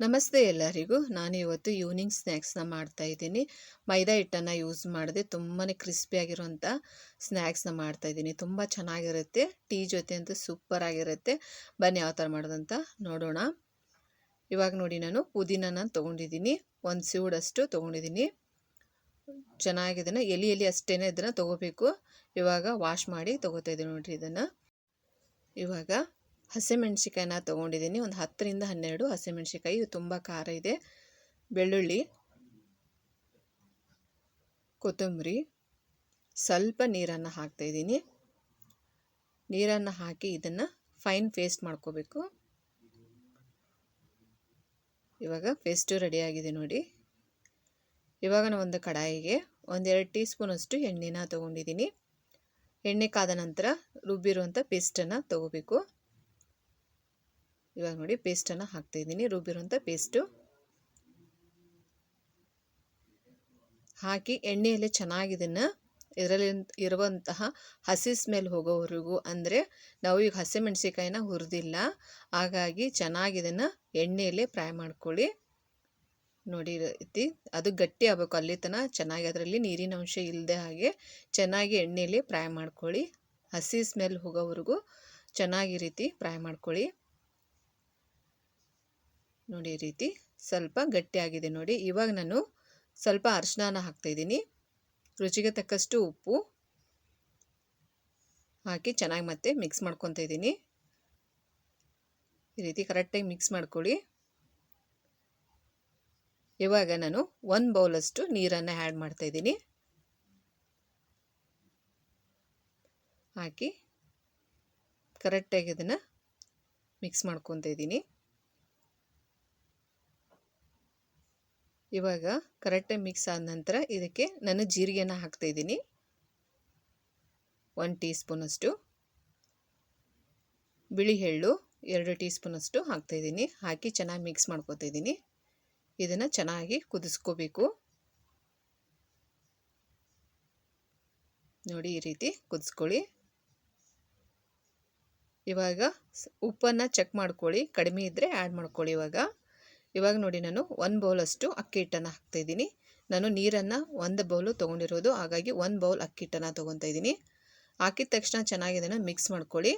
ನಮಸ್ತೆ ಎಲ್ಲರಿಗೂ. ನಾನು ಇವತ್ತು ಈವ್ನಿಂಗ್ ಸ್ನ್ಯಾಕ್ಸ್ನ ಮಾಡ್ತಾ ಇದ್ದೀನಿ. ಮೈದಾ ಹಿಟ್ಟನ್ನು ಯೂಸ್ ಮಾಡಿದೆ ತುಂಬಾ ಕ್ರಿಸ್ಪಿಯಾಗಿರುವಂಥ ಸ್ನ್ಯಾಕ್ಸ್ನ ಮಾಡ್ತಾ ಇದ್ದೀನಿ. ತುಂಬ ಚೆನ್ನಾಗಿರುತ್ತೆ. ಟೀ ಜೊತೆ ಅಂತೂ ಸೂಪರ್ ಆಗಿರುತ್ತೆ. ಬನ್ನಿ ಯಾವ ಥರ ಮಾಡೋದಂತ ನೋಡೋಣ. ಇವಾಗ ನೋಡಿ ನಾನು ಪುದೀನನ ತೊಗೊಂಡಿದ್ದೀನಿ. ಒಂದು ಸೂಡಷ್ಟು ತೊಗೊಂಡಿದ್ದೀನಿ. ಚೆನ್ನಾಗಿದೆ ಎಲಿ ಎಲಿ ಅಷ್ಟೇ ಇದನ್ನು ತೊಗೋಬೇಕು. ಇವಾಗ ವಾಶ್ ಮಾಡಿ ತೊಗೋತಾ ಇದ್ದೀನಿ ನೋಡಿರಿ ಇದನ್ನು. ಇವಾಗ ಹಸಿಮೆಣ್ಸಿಕಾಯಿನ ತೊಗೊಂಡಿದ್ದೀನಿ. ಒಂದು ಹತ್ತರಿಂದ ಹನ್ನೆರಡು ಹಸಿಮೆಣ್ಸಿಕಾಯಿ ಇವು ತುಂಬ ಖಾರ ಇದೆ. ಬೆಳ್ಳುಳ್ಳಿ, ಕೊತ್ತಂಬರಿ, ಸ್ವಲ್ಪ ನೀರನ್ನು ಹಾಕ್ತಾಯಿದ್ದೀನಿ ನೀರನ್ನು ಹಾಕಿ ಇದನ್ನು ಫೈನ್ ಪೇಸ್ಟ್ ಮಾಡ್ಕೋಬೇಕು. ಇವಾಗ ಪೇಸ್ಟು ರೆಡಿಯಾಗಿದೆ ನೋಡಿ. ಇವಾಗ ನಾನು ಒಂದು ಕಡಾಯಿಗೆ ಒಂದೆರಡು ಟೀ ಸ್ಪೂನಷ್ಟು ಎಣ್ಣೆನ ತೊಗೊಂಡಿದ್ದೀನಿ. ಎಣ್ಣೆ ಕಾದ ನಂತರ ರುಬ್ಬಿರುವಂಥ ಪೇಸ್ಟನ್ನು ತೊಗೋಬೇಕು. ಇವಾಗ ನೋಡಿ ಪೇಸ್ಟನ್ನು ಹಾಕ್ತಾಯಿದ್ದೀನಿ ರುಬ್ಬಿರುವಂಥ ಪೇಸ್ಟು ಹಾಕಿ ಎಣ್ಣೆಯಲ್ಲಿ ಚೆನ್ನಾಗಿದನ್ನು ಇದರಲ್ಲಿ ಇರುವಂತಹ ಹಸಿ ಸ್ಮೆಲ್ ಹೋಗೋವರೆಗೂ ಅಂದರೆ ನಾವು ಈಗ ಹಸಿಮೆಣ್ಸಿಕಾಯಿನ ಹುರಿದಿಲ್ಲ. ಹಾಗಾಗಿ ಚೆನ್ನಾಗಿದನ್ನು ಎಣ್ಣೆಯಲ್ಲೇ ಫ್ರೈ ಮಾಡ್ಕೊಳ್ಳಿ. ನೋಡಿ ರೀತಿ ಅದು ಗಟ್ಟಿ ಆಗಬೇಕು. ಅಲ್ಲಿ ತನಕ ಚೆನ್ನಾಗಿ ಅದರಲ್ಲಿ ನೀರಿನ ಅಂಶ ಇಲ್ಲದೆ ಹಾಗೆ ಚೆನ್ನಾಗಿ ಎಣ್ಣೆಯಲ್ಲಿ ಫ್ರೈ ಮಾಡ್ಕೊಳ್ಳಿ. ಹಸಿ ಸ್ಮೆಲ್ ಹೋಗೋವರೆಗೂ ಚೆನ್ನಾಗಿ ರೀತಿ ಫ್ರೈ ಮಾಡ್ಕೊಳ್ಳಿ. ನೋಡಿ ಈ ರೀತಿ. ಸ್ವಲ್ಪ ಗಟ್ಟಿಯಾಗಿದೆ ನೋಡಿ. ಇವಾಗ ನಾನು ಸ್ವಲ್ಪ ಅರಿಶಿನ ಹಾಕ್ತಾಯಿದ್ದೀನಿ ರುಚಿಗೆ ತಕ್ಕಷ್ಟು ಉಪ್ಪು ಹಾಕಿ ಚೆನ್ನಾಗಿ ಮತ್ತೆ ಮಿಕ್ಸ್ ಮಾಡ್ಕೊತಾ ಇದ್ದೀನಿ. ಈ ರೀತಿ ಕರೆಕ್ಟಾಗಿ ಮಿಕ್ಸ್ ಮಾಡ್ಕೊಳ್ಳಿ. ಇವಾಗ ನಾನು ಒಂದು ಬೌಲಷ್ಟು ನೀರನ್ನು ಆ್ಯಡ್ ಮಾಡ್ತಾಯಿದ್ದೀನಿ ಹಾಕಿ ಕರೆಕ್ಟಾಗಿ ಅದನ್ನು ಮಿಕ್ಸ್ ಮಾಡ್ಕೊತಾ ಇದ್ದೀನಿ. ಇವಾಗ ಕರೆಕ್ಟಾಗಿ ಮಿಕ್ಸ್ ಆದ ನಂತರ ಇದಕ್ಕೆ ನಾನು ಜೀರಿಗೆನ ಹಾಕ್ತಾಯಿದ್ದೀನಿ ಒನ್ ಟೀ ಸ್ಪೂನಷ್ಟು ಬಿಳಿ ಎಳ್ಳು ಎರಡು ಟೀ ಸ್ಪೂನಷ್ಟು ಹಾಕ್ತಾಯಿದ್ದೀನಿ ಹಾಕಿ ಚೆನ್ನಾಗಿ ಮಿಕ್ಸ್ ಮಾಡ್ಕೊತಾ ಇದ್ದೀನಿ. ಇದನ್ನು ಚೆನ್ನಾಗಿ ಕುದಿಸ್ಕೋಬೇಕು. ನೋಡಿ ಈ ರೀತಿ ಕುದಿಸ್ಕೊಳ್ಳಿ. ಇವಾಗ ಉಪ್ಪನ್ನು ಚೆಕ್ ಮಾಡ್ಕೊಳ್ಳಿ. ಕಡಿಮೆ ಇದ್ದರೆ ಆ್ಯಡ್ ಮಾಡ್ಕೊಳ್ಳಿ ಇವಾಗ. ಇವಾಗ ನೋಡಿ ನಾನು ಒಂದು ಬೌಲಷ್ಟು ಅಕ್ಕಿ ಹಿಟ್ಟನ್ನು ಹಾಕ್ತಾಯಿದ್ದೀನಿ ನಾನು ನೀರನ್ನು ಒಂದು ಬೌಲು ತೊಗೊಂಡಿರೋದು, ಹಾಗಾಗಿ ಒಂದು ಬೌಲ್ ಅಕ್ಕಿ ಹಿಟ್ಟನ್ನು ತೊಗೊತಾ ಇದ್ದೀನಿ. ಹಾಕಿದ ತಕ್ಷಣ ಚೆನ್ನಾಗಿ ಅದನ್ನು ಮಿಕ್ಸ್ ಮಾಡ್ಕೊಳ್ಳಿ.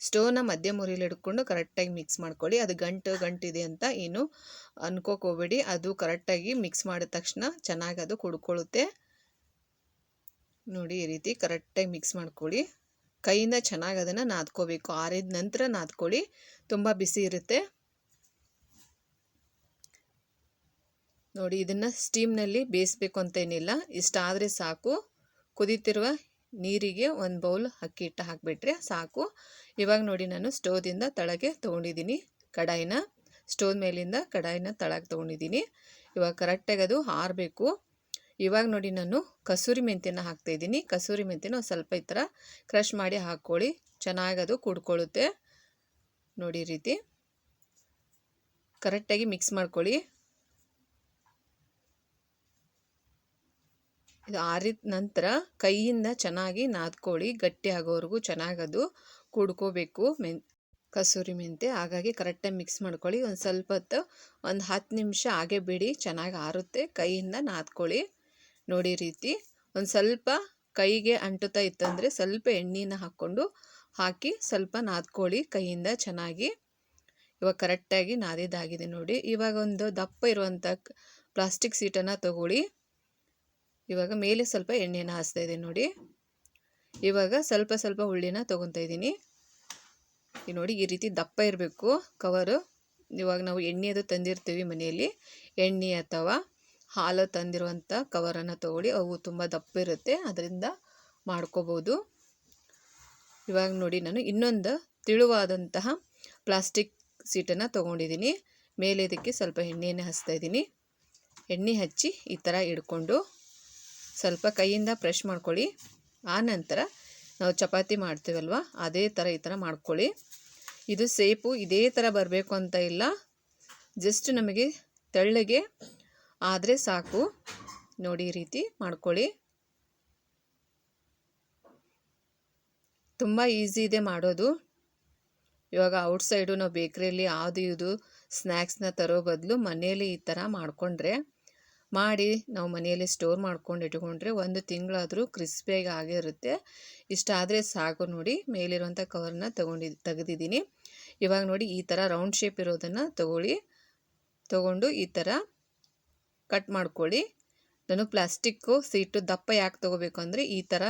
ಸ್ಟೋವ್ನ ಮಧ್ಯ ಮುರಿಲಿ ಹಿಡ್ಕೊಂಡು ಕರೆಕ್ಟಾಗಿ ಮಿಕ್ಸ್ ಮಾಡ್ಕೊಳ್ಳಿ. ಅದು ಗಂಟು, ಗಂಟಿದೆ ಅಂತ ಏನು ಅನ್ಕೋಕೋಬೇಡಿ. ಅದು ಕರೆಕ್ಟಾಗಿ ಮಿಕ್ಸ್ ಮಾಡಿದ ತಕ್ಷಣ ಚೆನ್ನಾಗಿ ಅದು ಕುಡ್ಕೊಳ್ಳುತ್ತೆ. ನೋಡಿ ಈ ರೀತಿ ಕರೆಕ್ಟಾಗಿ ಮಿಕ್ಸ್ ಮಾಡ್ಕೊಳ್ಳಿ. ಕೈಯಿಂದ ಚೆನ್ನಾಗಿ ಅದನ್ನು ನಾದ್ಕೋಬೇಕು. ಆರಿದ ನಂತರ ನಾದ್ಕೊಳ್ಳಿ. ತುಂಬ ಬಿಸಿ ಇರುತ್ತೆ. ನೋಡಿ, ಇದನ್ನು ಸ್ಟೀಮ್ನಲ್ಲಿ ಬೇಯಿಸ್ಬೇಕು ಅಂತ ಏನಿಲ್ಲ. ಇಷ್ಟಾದರೆ ಸಾಕು. ಕುದಿತಿರುವ ನೀರಿಗೆ ಒಂದು ಬೌಲ್ ಅಕ್ಕಿ ಹಿಟ್ಟು ಹಾಕಿಬಿಟ್ರೆ ಸಾಕು. ಇವಾಗ ನೋಡಿ, ನಾನು ಸ್ಟೋವ್ದಿಂದ ತಳಗೆ ತೊಗೊಂಡಿದ್ದೀನಿ ಕಡಾಯಿನ. ಸ್ಟೋವ್ ಮೇಲಿಂದ ಕಡಾಯಿನ ತಳಗೆ ತೊಗೊಂಡಿದ್ದೀನಿ. ಇವಾಗ ಕರೆಕ್ಟಾಗಿ ಅದು ಹಾರಬೇಕು ಇವಾಗ ನೋಡಿ, ನಾನು ಕಸೂರಿ ಮೆಂತ್ಯನ ಹಾಕ್ತಾಯಿದ್ದೀನಿ ಕಸೂರಿ ಮೆಂತ್ಯನ ಸ್ವಲ್ಪ ಈ ಥರ ಕ್ರಷ್ ಮಾಡಿ ಹಾಕ್ಕೊಳ್ಳಿ. ಚೆನ್ನಾಗಿ ಅದು ಕುಡ್ಕೊಳ್ಳುತ್ತೆ. ನೋಡಿ ರೀತಿ. ಕರೆಕ್ಟಾಗಿ ಮಿಕ್ಸ್ ಮಾಡ್ಕೊಳ್ಳಿ. ಇದು ಆರಿದ ನಂತರ ಕೈಯಿಂದ ಚೆನ್ನಾಗಿ ನಾದ್ಕೊಳ್ಳಿ. ಗಟ್ಟಿ ಆಗೋವರೆಗೂ ಚೆನ್ನಾಗಿ ಅದು ಕುಡ್ಕೋಬೇಕು. ಮೆನ್ ಕಸೂರಿ ಮೆಂತೆ ಹಾಗಾಗಿ ಕರೆಕ್ಟಾಗಿ ಮಿಕ್ಸ್ ಮಾಡ್ಕೊಳ್ಳಿ. ಒಂದು ಸ್ವಲ್ಪ ಹೊತ್ತು, ಒಂದು ಹತ್ತು ನಿಮಿಷ ಹಾಗೆ ಬಿಡಿ. ಚೆನ್ನಾಗಿ ಆರುತ್ತೆ. ಕೈಯಿಂದ ನಾದ್ಕೊಳ್ಳಿ. ನೋಡಿ ರೀತಿ. ಒಂದು ಸ್ವಲ್ಪ ಕೈಗೆ ಅಂಟುತ್ತಾ ಇತ್ತಂದರೆ ಸ್ವಲ್ಪ ಎಣ್ಣೆನ ಹಾಕ್ಕೊಂಡು ಹಾಕಿ ಸ್ವಲ್ಪ ನಾದ್ಕೊಳ್ಳಿ. ಕೈಯಿಂದ ಚೆನ್ನಾಗಿ. ಇವಾಗ ಕರೆಕ್ಟಾಗಿ ನಾದಿದ್ದಾಗಿದೆ ನೋಡಿ. ಇವಾಗ ಒಂದು ದಪ್ಪ ಇರುವಂಥ ಪ್ಲಾಸ್ಟಿಕ್ ಸೀಟನ್ನು ತಗೊಳ್ಳಿ. ಇವಾಗ ಮೇಲೆ ಸ್ವಲ್ಪ ಎಣ್ಣೆನ ಹಾಸ್ತಾ ಇದ್ದೀನಿ ನೋಡಿ. ಇವಾಗ ಸ್ವಲ್ಪ ಸ್ವಲ್ಪ ಹುಳ್ಳಿನ ತೊಗೊತಾ ಇದ್ದೀನಿ. ನೋಡಿ ಈ ರೀತಿ ದಪ್ಪ ಇರಬೇಕು ಕವರು ಇವಾಗ ನಾವು ಎಣ್ಣೆದು ತಂದಿರ್ತೀವಿ ಮನೆಯಲ್ಲಿ. ಎಣ್ಣೆ ಅಥವಾ ಹಾಲು ತಂದಿರುವಂಥ ಕವರನ್ನು ತೊಗೊಳ್ಳಿ. ಅವು ತುಂಬ ದಪ್ಪ ಇರುತ್ತೆ. ಅದರಿಂದ ಮಾಡ್ಕೋಬೋದು. ಇವಾಗ ನೋಡಿ ನಾನು ಇನ್ನೊಂದು ತಿಳುವಾದಂತಹ ಪ್ಲಾಸ್ಟಿಕ್ ಸೀಟನ್ನು ತೊಗೊಂಡಿದ್ದೀನಿ. ಮೇಲೆ ಇದಕ್ಕೆ ಸ್ವಲ್ಪ ಎಣ್ಣೆಯನ್ನು ಹಚ್ತಾ ಇದ್ದೀನಿ. ಎಣ್ಣೆ ಹಚ್ಚಿ ಈ ಥರ ಇಡ್ಕೊಂಡು ಸ್ವಲ್ಪ ಕೈಯಿಂದ ಪ್ರೆಶ್ ಮಾಡ್ಕೊಳ್ಳಿ. ಆನಂತರ ನಾವು ಚಪಾತಿ ಮಾಡ್ತೀವಲ್ವ? ಅದೇ ಥರ ಈ ಥರ ಮಾಡ್ಕೊಳ್ಳಿ. ಇದು ಸೇಪು, ಇದೇ ಥರ ಬರಬೇಕು ಅಂತ ಇಲ್ಲ. ಜಸ್ಟ್ ನಮಗೆ ತೆಳ್ಳಗೆ ಆದರೆ ಸಾಕು. ನೋಡಿ ರೀತಿ ಮಾಡ್ಕೊಳ್ಳಿ. ತುಂಬ ಈಸಿ ಇದೆ ಮಾಡೋದು. ಇವಾಗ ಔಟ್ಸೈಡು ನಾವು ಬೇಕ್ರಿಯಲ್ಲಿ ಯಾವುದು ಇದು ಸ್ನ್ಯಾಕ್ಸ್ನ ತರೋ ಬದಲು ಮನೆಯಲ್ಲಿ ಈ ಥರ ಮಾಡಿಕೊಂಡ್ರೆ ಮಾಡಿ ನಾವು ಮನೆಯಲ್ಲಿ ಸ್ಟೋರ್ ಮಾಡ್ಕೊಂಡು ಇಟ್ಕೊಂಡ್ರೆ ಒಂದು ತಿಂಗಳಾದರೂ ಕ್ರಿಸ್ಪಿಯಾಗಿ ಆಗೇ ಇರುತ್ತೆ. ಇಷ್ಟಾದರೆ ಸಾಕು ನೋಡಿ, ಮೇಲಿರುವಂಥ ಕವರ್ನ ತಗೊಂಡಿದ್ದು ತೆಗೆದಿದ್ದೀನಿ. ಇವಾಗ ನೋಡಿ ಈ ಥರ ರೌಂಡ್ ಶೇಪ್ ಇರೋದನ್ನು ತಗೊಳ್ಳಿ. ತಗೊಂಡು ಈ ಥರ ಕಟ್ ಮಾಡ್ಕೊಳ್ಳಿ. ನಾನು ಪ್ಲಾಸ್ಟಿಕ್ಕು, ಸೀಟು, ದಪ್ಪ ಯಾಕೆ ತೊಗೋಬೇಕು ಅಂದರೆ ಈ ಥರ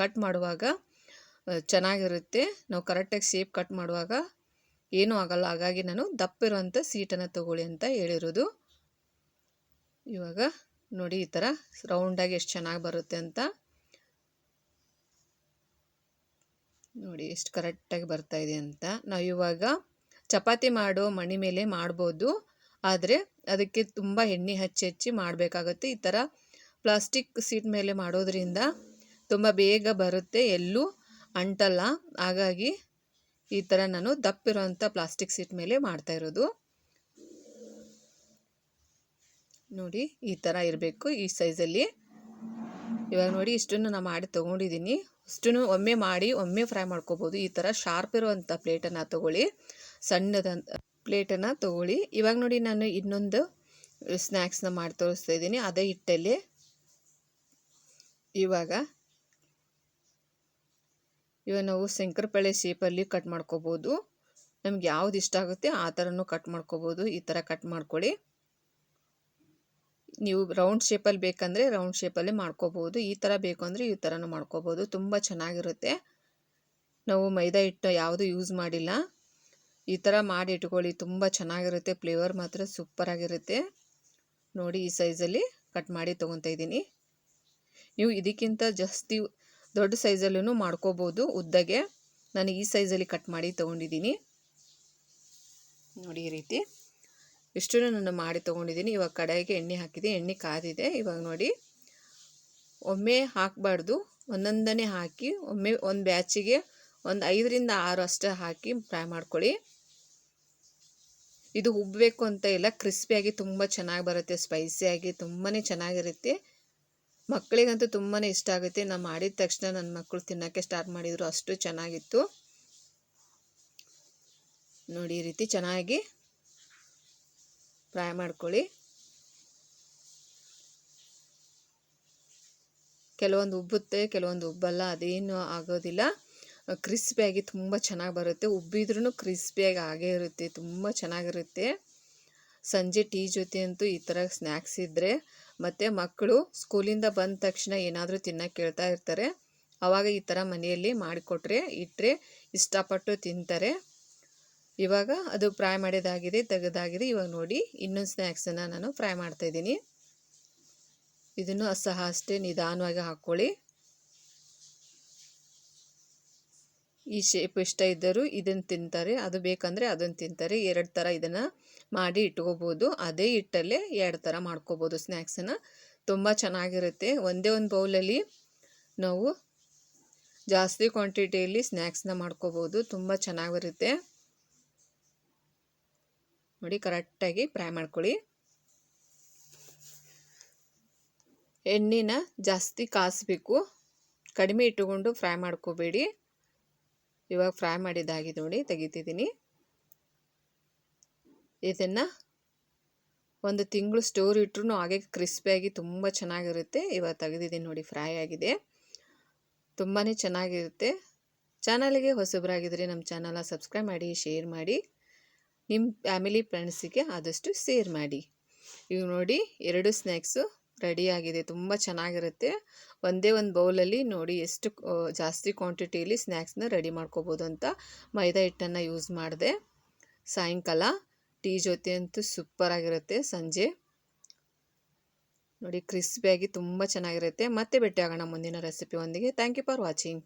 ಕಟ್ ಮಾಡುವಾಗ ಚೆನ್ನಾಗಿರುತ್ತೆ. ನಾವು ಕರೆಕ್ಟಾಗಿ ಶೇಪ್ ಕಟ್ ಮಾಡುವಾಗ ಏನೂ ಆಗಲ್ಲ. ಹಾಗಾಗಿ ನಾನು ದಪ್ಪ ಇರುವಂಥ ಸೀಟನ್ನು ತೊಗೊಳ್ಳಿ ಅಂತ ಹೇಳಿರೋದು. ಇವಾಗ ನೋಡಿ ಈ ಥರ ರೌಂಡಾಗಿ ಎಷ್ಟು ಚೆನ್ನಾಗಿ ಬರುತ್ತೆ ಅಂತ. ನೋಡಿ ಎಷ್ಟು ಕರೆಕ್ಟಾಗಿ ಬರ್ತಾ ಇದೆ ಅಂತ. ನಾವು ಇವಾಗ ಚಪಾತಿ ಮಾಡೋ ಮಣಿ ಮೇಲೆ ಮಾಡ್ಬೋದು. ಆದರೆ ಅದಕ್ಕೆ ತುಂಬ ಎಣ್ಣೆ ಹಚ್ಚಿ ಹಚ್ಚಿ ಮಾಡಬೇಕಾಗುತ್ತೆ. ಈ ಥರ ಪ್ಲಾಸ್ಟಿಕ್ ಸೀಟ್ ಮೇಲೆ ಮಾಡೋದ್ರಿಂದ ತುಂಬ ಬೇಗ ಬರುತ್ತೆ. ಎಲ್ಲೂ ಅಂಟಲ್ಲ. ಹಾಗಾಗಿ ಈ ಥರ ನಾನು ದಪ್ಪಿರೋಂಥ ಪ್ಲಾಸ್ಟಿಕ್ ಸೀಟ್ ಮೇಲೆ ಮಾಡ್ತಾ ಇರೋದು. ನೋಡಿ, ಈ ಥರ ಇರಬೇಕು ಈ ಸೈಜಲ್ಲಿ ಇವಾಗ ನೋಡಿ, ಇಷ್ಟನ್ನು ನಾನು ಮಾಡಿ ತೊಗೊಂಡಿದ್ದೀನಿ ಇಷ್ಟನ್ನು ಒಮ್ಮೆ ಮಾಡಿ, ಒಮ್ಮೆ ಫ್ರೈ ಮಾಡ್ಕೋಬೋದು. ಈ ಥರ ಶಾರ್ಪ್ ಇರುವಂಥ ಪ್ಲೇಟನ್ನು ತೊಗೊಳ್ಳಿ. ಸಣ್ಣದಂತ ಪ್ಲೇಟನ್ನು ತೊಗೊಳ್ಳಿ. ಇವಾಗ ನೋಡಿ, ನಾನು ಇನ್ನೊಂದು ಸ್ನ್ಯಾಕ್ಸ್ನ ಮಾಡಿ ತೋರಿಸ್ತಾ ಇದ್ದೀನಿ ಅದೇ ಹಿಟ್ಟಲ್ಲಿ. ಇವಾಗ ಇವಾಗ ನಾವು ಶಂಕರಪಳೆ ಶೇಪಲ್ಲಿ ಕಟ್ ಮಾಡ್ಕೋಬೋದು. ನಮ್ಗೆ ಯಾವ್ದು ಇಷ್ಟ ಆಗುತ್ತೆ, ಆ ಥರನೂ ಕಟ್ ಮಾಡ್ಕೋಬೋದು. ಈ ಥರ ಕಟ್ ಮಾಡ್ಕೊಳ್ಳಿ ನೀವು ರೌಂಡ್ ಶೇಪಲ್ಲಿ ಬೇಕಂದರೆ ರೌಂಡ್ ಶೇಪಲ್ಲಿ ಮಾಡ್ಕೋಬೋದು ಈ ಥರ ಬೇಕು ಅಂದರೆ ಈ ಥರನೂ ಮಾಡ್ಕೋಬೋದು ತುಂಬ ಚೆನ್ನಾಗಿರುತ್ತೆ. ನಾವು ಮೈದಾ ಹಿಟ್ಟು ಯಾವುದು ಯೂಸ್ ಮಾಡಿಲ್ಲ. ಈ ಥರ ಮಾಡಿ ಇಟ್ಕೊಳ್ಳಿ. ತುಂಬ ಚೆನ್ನಾಗಿರುತ್ತೆ. ಫ್ಲೇವರ್ ಮಾತ್ರ ಸೂಪರಾಗಿರುತ್ತೆ ನೋಡಿ ಈ ಸೈಜಲ್ಲಿ ಕಟ್ ಮಾಡಿ ತೊಗೊತಾ ಇದ್ದೀನಿ. ನೀವು ಇದಕ್ಕಿಂತ ಜಾಸ್ತಿ ದೊಡ್ಡ ಸೈಜಲ್ಲೂ ಮಾಡ್ಕೋಬೋದು ಉದ್ದಗೆ. ನಾನು ಈ ಸೈಜಲ್ಲಿ ಕಟ್ ಮಾಡಿ ತೊಗೊಂಡಿದ್ದೀನಿ. ನೋಡಿ ಈ ರೀತಿ. ಇಷ್ಟನ್ನು ನಾನು ಮಾಡಿ ತೊಗೊಂಡಿದ್ದೀನಿ. ಇವಾಗ ಕಡಾಯಿಗೆ ಎಣ್ಣೆ ಹಾಕಿದೆ. ಎಣ್ಣೆ ಕಾದಿದೆ. ಇವಾಗ ನೋಡಿ, ಒಮ್ಮೆ ಹಾಕಬಾರ್ದು. ಒಂದೊಂದನೇ ಹಾಕಿ, ಒಮ್ಮೆ ಒಂದು ಬ್ಯಾಚಿಗೆ ಒಂದು ಐದರಿಂದ ಆರು ಅಷ್ಟೇ ಹಾಕಿ ಫ್ರೈ ಮಾಡ್ಕೊಳ್ಳಿ. ಇದು ಉಬ್ಬಬೇಕು ಅಂತ ಇಲ್ಲ. ಕ್ರಿಸ್ಪಿಯಾಗಿ ತುಂಬ ಚೆನ್ನಾಗಿ ಬರುತ್ತೆ. ಸ್ಪೈಸಿಯಾಗಿ ತುಂಬಾ ಚೆನ್ನಾಗಿರುತ್ತೆ. ಮಕ್ಕಳಿಗಂತೂ ತುಂಬಾ ಇಷ್ಟ ಆಗುತ್ತೆ. ನಾನು ಮಾಡಿದ ತಕ್ಷಣ ನನ್ನ ಮಕ್ಕಳು ತಿನ್ನೋಕ್ಕೆ ಸ್ಟಾರ್ಟ್ ಮಾಡಿದರು. ಅಷ್ಟು ಚೆನ್ನಾಗಿತ್ತು. ನೋಡಿ, ಈ ರೀತಿ ಚೆನ್ನಾಗಿ ಫ್ರೈ ಮಾಡ್ಕೊಳ್ಳಿ. ಕೆಲವೊಂದು ಉಬ್ಬುತ್ತೆ, ಕೆಲವೊಂದು ಉಬ್ಬಲ್ಲ, ಅದೇನು ಆಗೋದಿಲ್ಲ. ಕ್ರಿಸ್ಪಿಯಾಗಿ ತುಂಬ ಚೆನ್ನಾಗಿ ಬರುತ್ತೆ. ಉಬ್ಬಿದ್ರೂ ಕ್ರಿಸ್ಪಿಯಾಗಿ ಆಗೇ ಇರುತ್ತೆ, ತುಂಬ ಚೆನ್ನಾಗಿರುತ್ತೆ. ಸಂಜೆ ಟೀ ಜೊತೆ ಅಂತೂ ಈ ಥರ ಸ್ನ್ಯಾಕ್ಸ್ ಇದ್ದರೆ ಮತ್ತು ಮಕ್ಕಳು ಸ್ಕೂಲಿಂದ ಬಂದ ತಕ್ಷಣ ಏನಾದರೂ ತಿನ್ನೋಕೆ ಕೇಳ್ತಾ ಇರ್ತಾರೆ. ಆವಾಗ ಈ ಥರ ಮನೆಯಲ್ಲಿ ಮಾಡಿಕೊಟ್ರೆ, ಇಟ್ಟರೆ ಇಷ್ಟಪಟ್ಟು ತಿಂತಾರೆ. ಇವಾಗ ಅದು ಫ್ರೈ ಮಾಡಿದಾಗಿದೆ, ತೆಗೆದಾಗಿದೆ. ಇವಾಗ ನೋಡಿ, ಇನ್ನೊಂದು ಸ್ನ್ಯಾಕ್ಸನ್ನು ನಾನು ಫ್ರೈ ಮಾಡ್ತಾಯಿದ್ದೀನಿ ಇದನ್ನು ಸಹ ಅಷ್ಟೇ ನಿಧಾನವಾಗಿ ಹಾಕ್ಕೊಳ್ಳಿ ಈ ಶೇಪ್ ಇಷ್ಟ ಇದ್ದರೂ ಇದನ್ನು ತಿಂತಾರೆ, ಅದು ಬೇಕಂದರೆ ಅದನ್ನು ತಿಂತಾರೆ. ಎರಡು ಥರ ಇದನ್ನು ಮಾಡಿ ಇಟ್ಕೋಬೋದು. ಅದೇ ಹಿಟ್ಟಲ್ಲೇ ಎರಡು ಥರ ಮಾಡ್ಕೋಬೋದು ಸ್ನ್ಯಾಕ್ಸನ್ನು ತುಂಬ ಚೆನ್ನಾಗಿರುತ್ತೆ. ಒಂದೇ ಒಂದು ಬೌಲಲ್ಲಿ ನಾವು ಜಾಸ್ತಿ ಕ್ವಾಂಟಿಟಿಯಲ್ಲಿ ಸ್ನ್ಯಾಕ್ಸನ್ನ ಮಾಡ್ಕೋಬೋದು. ತುಂಬ ಚೆನ್ನಾಗಿರುತ್ತೆ. ನೋಡಿ, ಕರೆಕ್ಟಾಗಿ ಫ್ರೈ ಮಾಡ್ಕೊಳ್ಳಿ. ಎಣ್ಣೆನ ಜಾಸ್ತಿ ಕಾಸಬೇಕು. ಕಡಿಮೆ ಇಟ್ಟುಕೊಂಡು ಫ್ರೈ ಮಾಡ್ಕೋಬೇಡಿ. ಇವಾಗ ಫ್ರೈ ಮಾಡಿದ್ದಾಗಿದೆ ನೋಡಿ, ತೆಗಿತಿದ್ದೀನಿ. ಇದನ್ನು ಒಂದು ತಿಂಗಳು ಸ್ಟೋರ್ ಇಟ್ಟರು ಹಾಗೆ ಕ್ರಿಸ್ಪಿಯಾಗಿ ತುಂಬ ಚೆನ್ನಾಗಿರುತ್ತೆ. ಇವಾಗ ತೆಗೆದಿದ್ದೀನಿ ನೋಡಿ, ಫ್ರೈ ಆಗಿದೆ. ತುಂಬಾ ಚೆನ್ನಾಗಿರುತ್ತೆ. ಚಾನಲ್ಗೆ ಹೊಸಬರಾಗಿದ್ದರೆ ನಮ್ಮ ಚಾನಲ ಸಬ್ಸ್ಕ್ರೈಬ್ ಮಾಡಿ, ಶೇರ್ ಮಾಡಿ. ನಿಮ್ಮ ಫ್ಯಾಮಿಲಿ ಫ್ರೆಂಡ್ಸಿಗೆ ಆದಷ್ಟು ಸೇರ್ ಮಾಡಿ. ಇವು ನೋಡಿ ಎರಡು ಸ್ನ್ಯಾಕ್ಸು ರೆಡಿಯಾಗಿದೆ ತುಂಬ ಚೆನ್ನಾಗಿರುತ್ತೆ. ಒಂದೇ ಒಂದು ಬೌಲಲ್ಲಿ ನೋಡಿ ಎಷ್ಟು ಜಾಸ್ತಿ ಕ್ವಾಂಟಿಟಿಯಲ್ಲಿ ಸ್ನ್ಯಾಕ್ಸ್ನ ರೆಡಿ ಮಾಡ್ಕೋಬೋದು ಅಂತ ಮೈದಾ ಹಿಟ್ಟನ್ನು ಯೂಸ್ ಮಾಡಿದೆ. ಸಾಯಂಕಾಲ ಟೀ ಜೊತೆ ಅಂತೂ ಸೂಪರಾಗಿರುತ್ತೆ ಸಂಜೆ. ನೋಡಿ ಕ್ರಿಸ್ಪಿಯಾಗಿ ತುಂಬ ಚೆನ್ನಾಗಿರುತ್ತೆ. ಮತ್ತೆ ಭೇಟಿ ಆಗೋಣ ಮುಂದಿನ ರೆಸಿಪಿ ಒಂದಿಗೆ. Thank you for watching